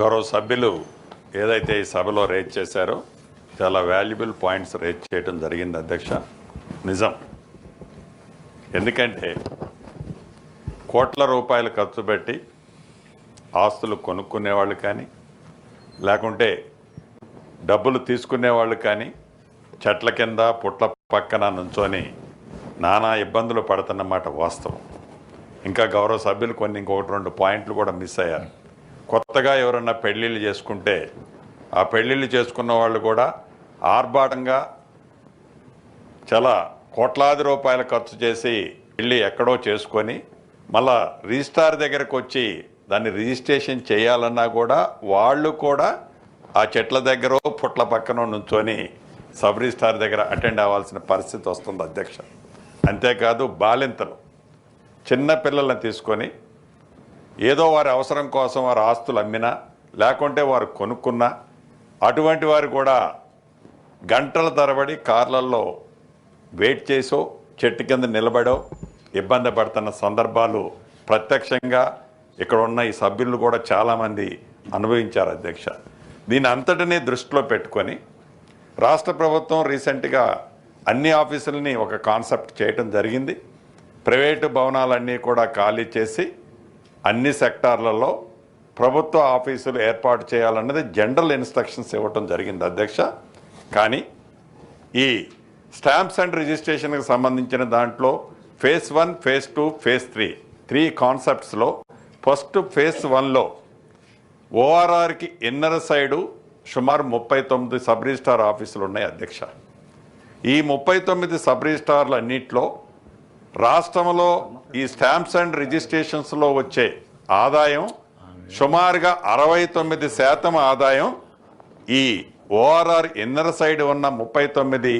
గౌరవ సభ్యులు ఏదైతే ఈ సభలో రేజ్ చేశారో చాలా వాల్యుబుల్ పాయింట్స్ రేజ్ చేయడం జరిగింది అధ్యక్ష. నిజం. ఎందుకంటే కోట్ల రూపాయలు ఖర్చు పెట్టి ఆస్తులు కొనుక్కునేవాళ్ళు కానీ లేకుంటే డబ్బులు తీసుకునేవాళ్ళు కానీ చెట్ల కింద పుట్ల పక్కన నుంచొని నానా ఇబ్బందులు పడుతున్నమాట వాస్తవం. ఇంకా గౌరవ సభ్యులు కొన్ని ఇంకొకటి రెండు పాయింట్లు కూడా మిస్ అయ్యారు. కొత్తగా ఎవరన్నా పెళ్ళిళ్ళు చేసుకుంటే ఆ పెళ్ళిళ్ళు చేసుకున్న వాళ్ళు కూడా ఆర్భాటంగా చాలా కోట్లాది రూపాయలు ఖర్చు చేసి వెళ్ళి ఎక్కడో చేసుకొని మళ్ళా రిజిస్టార్ దగ్గరకు వచ్చి దాన్ని రిజిస్ట్రేషన్ చేయాలన్నా కూడా వాళ్ళు కూడా ఆ చెట్ల దగ్గర పుట్ల పక్కన నుంచొని సబ్ రిజిస్టార్ దగ్గర అటెండ్ అవ్వాల్సిన పరిస్థితి వస్తుంది అధ్యక్ష. అంతేకాదు బాలింతలు చిన్న పిల్లల్ని తీసుకొని ఏదో వారి అవసరం కోసం వారి ఆస్తులు అమ్మినా లేకుంటే వారు కొనుక్కున్నా అటువంటి వారు కూడా గంటల తరబడి కార్లలో వెయిట్ చేసో చెట్టు కింద నిలబడో ఇబ్బంది పడుతున్న సందర్భాలు ప్రత్యక్షంగా ఇక్కడ ఉన్న ఈ సభ్యులు కూడా చాలామంది అనుభవించారు అధ్యక్ష. దీని అంతటినీ దృష్టిలో పెట్టుకొని రాష్ట్ర ప్రభుత్వం రీసెంట్గా అన్ని ఆఫీసులని ఒక కాన్సెప్ట్ చేయటం జరిగింది. ప్రైవేటు భవనాలన్నీ కూడా ఖాళీ చేసి అన్ని సెక్టార్లలో ప్రభుత్వ ఆఫీసులు ఏర్పాటు చేయాలన్నది జనరల్ ఇన్స్ట్రక్షన్స్ ఇవ్వటం జరిగింది అధ్యక్ష. కానీ ఈ స్టాంప్స్ అండ్ రిజిస్ట్రేషన్కి సంబంధించిన దాంట్లో phase one phase two phase three three కాన్సెప్ట్స్లో first phase వన్లో ఓఆర్ఆర్కి ఇన్నర్ సైడు సుమారు ముప్పై తొమ్మిది సబ్ రిజిస్టార్ ఆఫీసులు ఉన్నాయి అధ్యక్ష. ఈ ముప్పై తొమ్మిది సబ్ రిజిస్టార్లు అన్నింటిలో రాష్ట్రంలో ఈ స్టాంప్స్ అండ్ రిజిస్ట్రేషన్స్లో వచ్చే ఆదాయం సుమారుగా అరవై తొమ్మిది శాతం ఆదాయం ఈ ఓఆర్ఆర్ ఇన్నర్ సైడ్ ఉన్న ముప్పై తొమ్మిది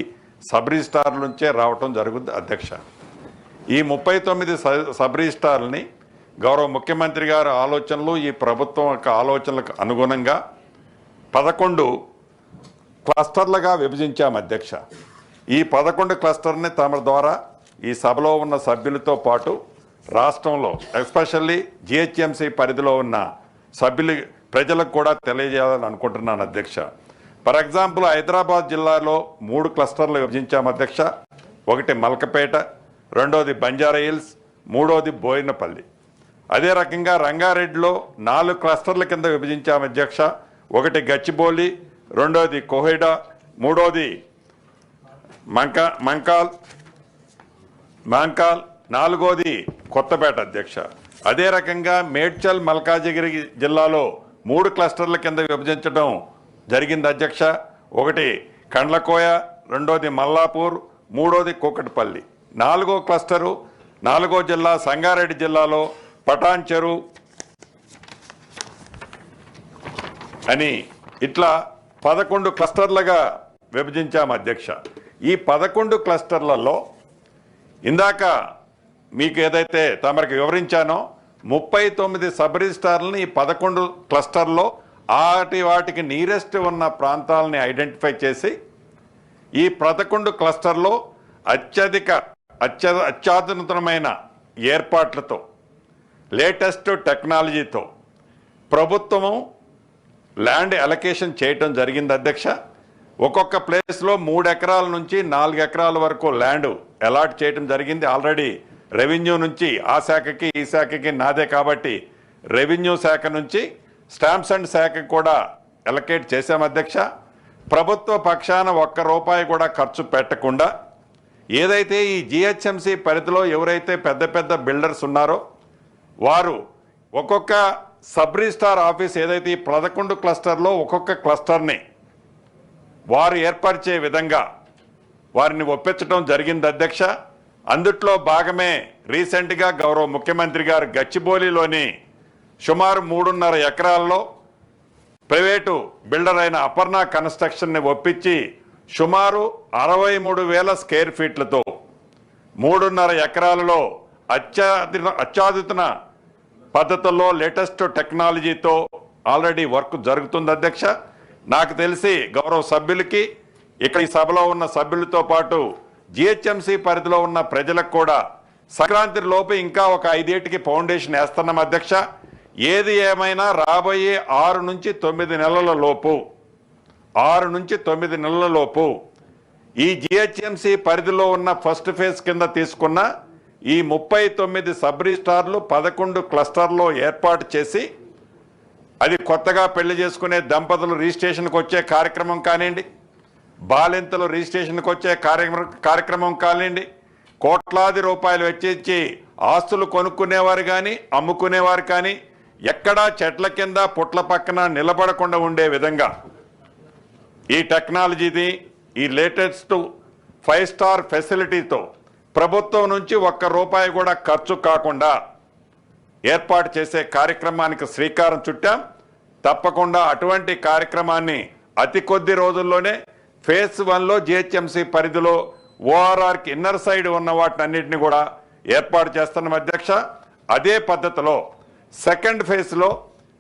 సబ్ రిజిస్టార్ల నుంచే రావటం జరుగుతుంది అధ్యక్ష. ఈ ముప్పై తొమ్మిది సబ్ రిజిస్టార్ని గౌరవ ముఖ్యమంత్రి గారి ఆలోచనలు ఈ ప్రభుత్వం యొక్క ఆలోచనలకు అనుగుణంగా పదకొండు క్లస్టర్లుగా విభజించాం అధ్యక్ష. ఈ పదకొండు క్లస్టర్ని తమ ద్వారా ఈ సభలో ఉన్న సభ్యులతో పాటు రాష్ట్రంలో ఎస్పెషల్లీ జిహెచ్ఎంసీ పరిధిలో ఉన్న సభ్యులు ప్రజలకు కూడా తెలియజేయాలని అనుకుంటున్నాను అధ్యక్ష. ఫర్ ఎగ్జాంపుల్ హైదరాబాద్ జిల్లాలో మూడు క్లస్టర్లు విభజించాము అధ్యక్ష. ఒకటి మల్కపేట రెండోది బంజారా హిల్స్ మూడోది బోయినపల్లి. అదే రకంగా రంగారెడ్డిలో నాలుగు క్లస్టర్ల కింద విభజించాము అధ్యక్ష. ఒకటి గచ్చిబౌలి రెండోది కోహెడా మూడోది మంకా మంకాల్ మాంకాల్ నాలుగోది కొత్తపేట అధ్యక్ష. అదే రకంగా మేడ్చల్ మల్కాజిగిరి జిల్లాలో మూడు క్లస్టర్ల కింద విభజించడం జరిగింది అధ్యక్ష. ఒకటి కండ్లకోయ రెండోది మల్లాపూర్ మూడోది కూకట్పల్లి. నాలుగో క్లస్టరు నాలుగో జిల్లా సంగారెడ్డి జిల్లాలో పటాన్ చెరు అని ఇట్లా పదకొండు క్లస్టర్లుగా విభజించాము అధ్యక్ష. ఈ పదకొండు క్లస్టర్లలో ఇందాక మీకు ఏదైతే తమరికి వివరించానో ముప్పై తొమ్మిది సబ్ రిజిస్టార్లని ఈ పదకొండు క్లస్టర్లో ఆటి వాటికి నీరెస్ట్ ఉన్న ప్రాంతాలని ఐడెంటిఫై చేసి ఈ పదకొండు క్లస్టర్లో అత్యధిక అత్య అత్యాధునితమైన ఏర్పాట్లతో లేటెస్ట్ టెక్నాలజీతో ప్రభుత్వము ల్యాండ్ అలొకేషన్ చేయటం జరిగింది అధ్యక్ష. ఒక్కొక్క ప్లేస్లో మూడు ఎకరాల నుంచి నాలుగు ఎకరాల వరకు ల్యాండ్ అలాట్ చేయటం జరిగింది. ఆల్రెడీ రెవెన్యూ నుంచి ఆ శాఖకి ఈ శాఖకి నాదే కాబట్టి రెవెన్యూ శాఖ నుంచి స్టాంప్స్ అండ్ శాఖ కూడా ఎలకేట్ చేశాం అధ్యక్ష. ప్రభుత్వ పక్షాన ఒక్క రూపాయి కూడా ఖర్చు పెట్టకుండా ఏదైతే ఈ జిహెచ్ఎంసి పరిధిలో ఎవరైతే పెద్ద పెద్ద బిల్డర్స్ ఉన్నారో వారు ఒక్కొక్క సబ్ రిజిస్టార్ ఆఫీస్ ఏదైతే ఈ పదకొండు క్లస్టర్లో ఒక్కొక్క క్లస్టర్ని వారు ఏర్పరిచే విధంగా వారిని ఒప్పించడం జరిగింది అధ్యక్ష. అందుట్లో భాగమే రీసెంట్గా గౌరవ ముఖ్యమంత్రి గారు గచ్చిబౌలిలోని సుమారు మూడున్నర ఎకరాల్లో ప్రైవేటు బిల్డర్ అయిన అపర్ణ కన్స్ట్రక్షన్ని ఒప్పించి సుమారు అరవై మూడు వేల స్క్వేర్ ఫీట్లతో మూడున్నర ఎకరాలలో అత్యాధి అత్యాధుతన పద్ధతుల్లో లేటెస్ట్ టెక్నాలజీతో ఆల్రెడీ వర్క్ జరుగుతుంది అధ్యక్ష. నాకు తెలిసి గౌరవ సభ్యులకి ఇక్కడ ఈ సభలో ఉన్న సభ్యులతో పాటు జిహెచ్ఎంసీ పరిధిలో ఉన్న ప్రజలకు కూడా సంక్రాంతి లోపు ఇంకా ఒక ఐదేటికి ఫౌండేషన్ వేస్తున్నాం అధ్యక్ష. ఏది ఏమైనా రాబోయే ఆరు నుంచి తొమ్మిది నెలల లోపు ఆరు నుంచి తొమ్మిది నెలల లోపు ఈ జిహెచ్ఎంసి పరిధిలో ఉన్న ఫస్ట్ ఫేజ్ కింద తీసుకున్న ఈ ముప్పై తొమ్మిది సబ్ రిజిస్టార్లు పదకొండు క్లస్టర్లో ఏర్పాటు చేసి అది కొత్తగా పెళ్ళి చేసుకునే దంపతులు రిజిస్ట్రేషన్కి వచ్చే కార్యక్రమం కానివ్వండి బాలింతలు రిజిస్ట్రేషన్కి వచ్చే కార్యక్రమం కార్యక్రమం కానివ్వండి కోట్లాది రూపాయలు వెచ్చించి ఆస్తులు కొనుక్కునేవారు కానీ అమ్ముకునేవారు కానీ ఎక్కడా చెట్ల కింద పుట్ల పక్కన నిలబడకుండా ఉండే విధంగా ఈ టెక్నాలజీది ఈ లేటెస్ట్ ఫైవ్ స్టార్ ఫెసిలిటీతో ప్రభుత్వం నుంచి ఒక్క రూపాయి కూడా ఖర్చు కాకుండా ఏర్పాటు చేసే కార్యక్రమానికి శ్రీకారం చుట్టాం. తప్పకుండా అటువంటి కార్యక్రమాన్ని అతి కొద్ది రోజుల్లోనే ఫేజ్ వన్లో జిహెచ్ఎంసీ పరిధిలో ఓఆర్ఆర్కి ఇన్నర్ సైడ్ ఉన్న వాటినన్నింటినీ కూడా ఏర్పాటు చేస్తున్నాం అధ్యక్ష. అదే పద్ధతిలో సెకండ్ ఫేజ్లో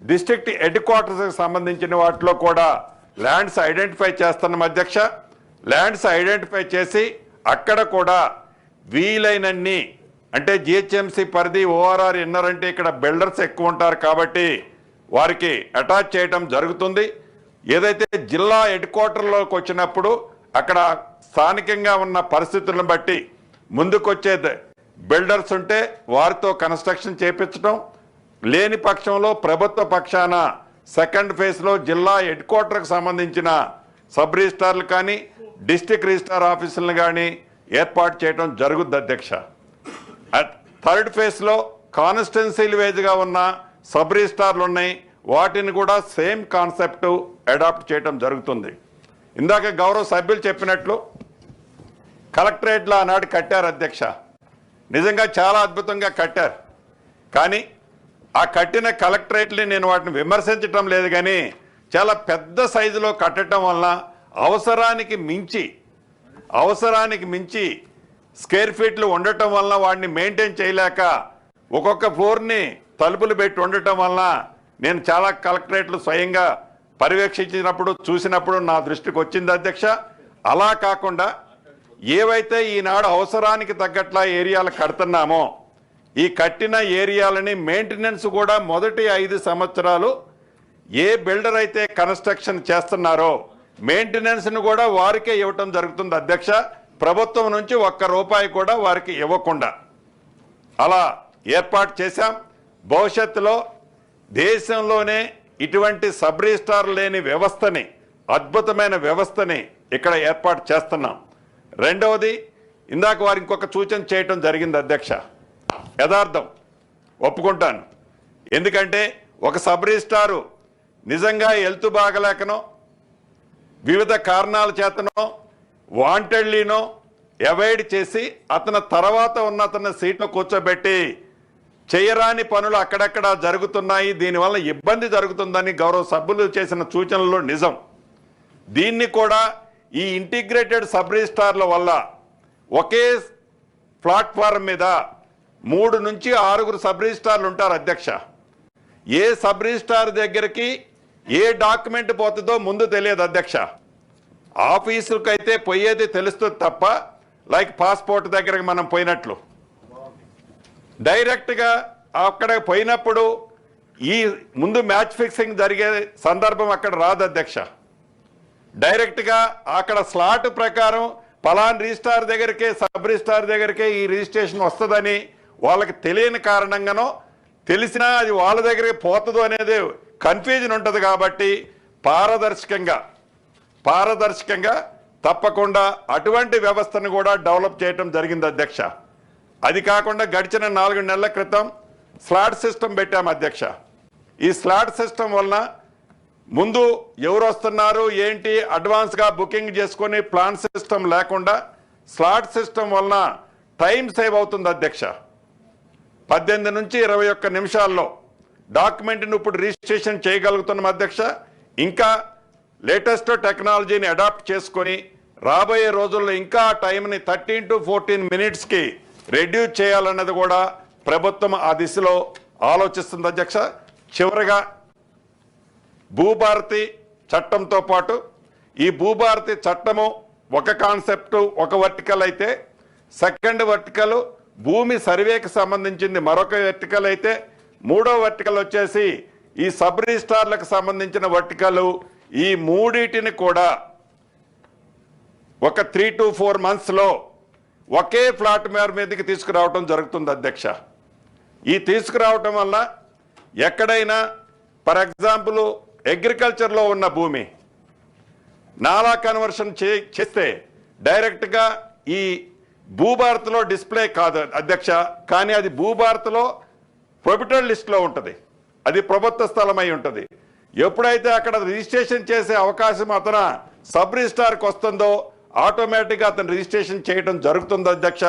డిస్ట్రిక్ట్ హెడ్ క్వార్టర్స్కి సంబంధించిన వాటిలో కూడా ల్యాండ్స్ ఐడెంటిఫై చేస్తున్నాం అధ్యక్ష. ల్యాండ్స్ ఐడెంటిఫై చేసి అక్కడ కూడా వీలైనన్ని అంటే జిహెచ్ఎంసీ పరిధి ఓఆర్ఆర్ ఎన్ఆర్ అంటే ఇక్కడ బిల్డర్స్ ఎక్కువ ఉంటారు కాబట్టి వారికి అటాచ్ చేయడం జరుగుతుంది. ఏదైతే జిల్లా హెడ్ క్వార్టర్లోకి వచ్చినప్పుడు అక్కడ స్థానికంగా ఉన్న పరిస్థితులను బట్టి ముందుకొచ్చే బిల్డర్స్ ఉంటే వారితో కన్స్ట్రక్షన్ చేపించడం లేని పక్షంలో ప్రభుత్వ పక్షాన సెకండ్ ఫేజ్లో జిల్లా హెడ్ క్వార్టర్కు సంబంధించిన సబ్ రిజిస్టార్లు కానీ డిస్టిక్ రిజిస్టార్ ఆఫీసులను కానీ ఏర్పాటు చేయడం జరుగుద్ది అధ్యక్ష. అట్ థర్డ్ ఫేజ్లో కాన్స్టెన్సీలు వేజ్గా ఉన్న సబ్ రిజిస్టార్లు ఉన్నాయి. వాటిని కూడా సేమ్ కాన్సెప్ట్ అడాప్ట్ చేయడం జరుగుతుంది. ఇందాక గౌరవ సభ్యులు చెప్పినట్లు కలెక్టరేట్లో ఆనాడు కట్టారు అధ్యక్ష. నిజంగా చాలా అద్భుతంగా కట్టారు. కానీ ఆ కట్టిన కలెక్టరేట్ని నేను వాటిని విమర్శించటం లేదు కానీ చాలా పెద్ద సైజులో కట్టడం వలన అవసరానికి మించి అవసరానికి మించి స్క్వేర్ ఫీట్లు ఉండటం వలన వాడిని మెయింటైన్ చేయలేక ఒక్కొక్క ఫ్లోర్ని తలుపులు పెట్టి ఉండటం వలన నేను చాలా కలెక్టరేట్లు స్వయంగా పర్యవేక్షించినప్పుడు చూసినప్పుడు నా దృష్టికి వచ్చింది అధ్యక్ష. అలా కాకుండా ఏవైతే ఈనాడు అవసరానికి తగ్గట్లా ఏరియాలు కడుతున్నామో ఈ కట్టిన ఏరియాలని మెయింటెనెన్స్ కూడా మొదటి ఐదు సంవత్సరాలు ఏ బిల్డర్ అయితే కన్స్ట్రక్షన్ చేస్తున్నారో మెయింటెనెన్స్ను కూడా వారికే ఇవ్వటం జరుగుతుంది అధ్యక్ష. ప్రభుత్వం నుంచి ఒక్క రూపాయి కూడా వారికి ఇవ్వకుండా అలా ఏర్పాటు చేశాం. భవిష్యత్తులో దేశంలోనే ఇటువంటి సబ్ రిజిస్టార్ లేని వ్యవస్థని అద్భుతమైన వ్యవస్థని ఇక్కడ ఏర్పాటు చేస్తున్నాం. రెండవది ఇందాక వారు ఇంకొక సూచన చేయటం జరిగింది అధ్యక్ష. యథార్థం ఒప్పుకుంటాను. ఎందుకంటే ఒక సబ్ రిజిస్టారు నిజంగా హెల్త్ బాగలేకనో వివిధ కారణాల చేతనో వాంటెడ్లీనో అవాయిడ్ చేసి అతని తర్వాత ఉన్న అతని సీట్లో కూర్చోబెట్టి చేయరాని పనులు అక్కడక్కడ జరుగుతున్నాయి దీనివల్ల ఇబ్బంది జరుగుతుందని గౌరవ సభ్యులు చేసిన సూచనలు నిజం. దీన్ని కూడా ఈ ఇంటిగ్రేటెడ్ సబ్ రిజిస్టార్ల వల్ల ఒకే ప్లాట్ఫారం మీద మూడు నుంచి ఆరుగురు సబ్ రిజిస్టార్లు ఉంటారు అధ్యక్ష. ఏ సబ్ రిజిస్టార్ దగ్గరికి ఏ డాక్యుమెంట్ పోతుందో ముందు తెలియదు అధ్యక్ష. ఆఫీసులకైతే పోయేది తెలుస్తుంది తప్ప లైక్ పాస్పోర్ట్ దగ్గరకు మనం పోయినట్లు. డైరెక్ట్గా అక్కడ పోయినప్పుడు ఈ ముందు మ్యాచ్ ఫిక్సింగ్ జరిగే సందర్భం అక్కడ రాదు అధ్యక్ష. డైరెక్ట్గా అక్కడ స్లాట్ ప్రకారం పలాన్ రిజిస్టార్ దగ్గరికే సబ్ రిజిస్టార్ దగ్గరికే ఈ రిజిస్ట్రేషన్ వస్తుందని వాళ్ళకి తెలియని కారణంగానో తెలిసినా అది వాళ్ళ దగ్గరికి పోతుందో అనేది కన్ఫ్యూజన్ ఉంటుంది కాబట్టి పారదర్శకంగా పారదర్శకంగా తప్పకుండా అటువంటి వ్యవస్థను కూడా డెవలప్ చేయటం జరిగింది అధ్యక్ష. అది కాకుండా గడిచిన నాలుగు నెలల క్రితం స్లాట్ సిస్టమ్ పెట్టాం అధ్యక్ష. ఈ స్లాట్ సిస్టమ్ వలన ముందు ఎవరు వస్తున్నారు ఏంటి అడ్వాన్స్గా బుకింగ్ చేసుకొని ప్లాన్ సిస్టమ్ లేకుండా స్లాట్ సిస్టమ్ వలన టైం సేవ్ అవుతుంది అధ్యక్ష. పద్దెనిమిది నుంచి ఇరవై ఒక్క నిమిషాల్లో డాక్యుమెంట్ని ఇప్పుడు రిజిస్ట్రేషన్ చేయగలుగుతున్నాం అధ్యక్ష. ఇంకా లేటెస్ట్ టెక్నాలజీని అడాప్ట్ చేసుకొని రాబోయే రోజుల్లో ఇంకా ఆ టైంని థర్టీన్ టు ఫోర్టీన్ మినిట్స్కి రెడ్యూస్ చేయాలన్నది కూడా ప్రభుత్వం ఆ దిశలో ఆలోచిస్తుంది అధ్యక్ష. చివరిగా భూభారతి చట్టంతో పాటు ఈ భూభారతి చట్టము ఒక కాన్సెప్ట్ ఒక వర్టికల్ అయితే సెకండ్ వర్టికల్ భూమి సర్వేకి సంబంధించింది మరొక వర్టికల్ అయితే మూడో వర్టికల్ వచ్చేసి ఈ సబ్ రిజిస్టార్లకు సంబంధించిన వర్టికల్ ఈ మూడిటిని కూడా ఒక త్రీ టు ఫోర్ మంత్స్లో ఒకే ఫ్లాట్ మేర మీదకి తీసుకురావటం జరుగుతుంది అధ్యక్ష. ఈ తీసుకురావటం వల్ల ఎక్కడైనా ఫర్ ఎగ్జాంపుల్ అగ్రికల్చర్లో ఉన్న భూమి నాలా కన్వర్షన్ చే చేస్తే డైరెక్ట్గా ఈ భూభారత్లో డిస్ప్లే కాదు అధ్యక్ష కానీ అది భూభారత్లో ప్రొబిటల్ లిస్ట్లో ఉంటుంది. అది ప్రభుత్వ స్థలం అయి ఉంటుంది. ఎప్పుడైతే అక్కడ రిజిస్ట్రేషన్ చేసే అవకాశం అతను సబ్ రిజిస్టార్కి వస్తుందో ఆటోమేటిక్గా అతను రిజిస్ట్రేషన్ చేయడం జరుగుతుంది అధ్యక్ష.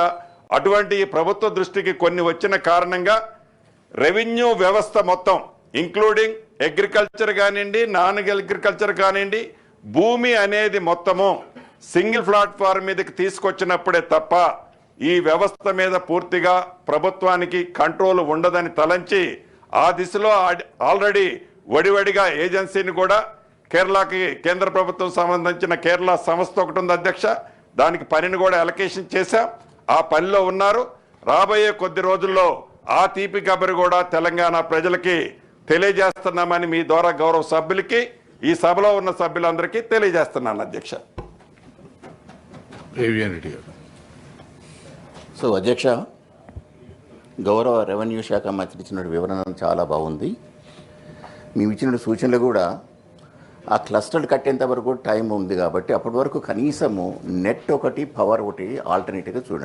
అటువంటి ప్రభుత్వ దృష్టికి కొన్ని వచ్చిన కారణంగా రెవెన్యూ వ్యవస్థ మొత్తం ఇంక్లూడింగ్ అగ్రికల్చర్ కానివ్వండి నాన్ అగ్రికల్చర్ కానివ్వండి భూమి అనేది మొత్తము సింగిల్ ప్లాట్ఫామ్ మీదకి తీసుకొచ్చినప్పుడే తప్ప ఈ వ్యవస్థ మీద పూర్తిగా ప్రభుత్వానికి కంట్రోల్ ఉండదని తలంచి ఆ దిశలో ఆల్రెడీ వడివడిగా ఏజెన్సీని కూడా కేరళకి కేంద్ర ప్రభుత్వం సంబంధించిన కేరళ సంస్థ ఒకటి ఉంది అధ్యక్ష. దానికి పనిని కూడా అలొకేషన్ చేశాం. ఆ పనిలో ఉన్నారు. రాబోయే కొద్ది రోజుల్లో ఆ తీపి కబరి కూడా తెలంగాణ ప్రజలకి తెలియజేస్తున్నామని మీ ద్వారా గౌరవ సభ్యులకి ఈ సభలో ఉన్న సభ్యులందరికీ తెలియజేస్తున్నాను అధ్యక్ష. సో అధ్యక్ష గౌరవ రెవెన్యూ శాఖ మంత్రి ఇచ్చిన వివరణ చాలా బాగుంది. మేము ఇచ్చిన సూచనలు కూడా ఆ క్లస్టర్లు కట్టేంత వరకు టైం ఉంది కాబట్టి అప్పటి వరకు కనీసము నెట్ ఒకటి పవర్ ఒకటి ఆల్టర్నేటివ్గా చూడండి.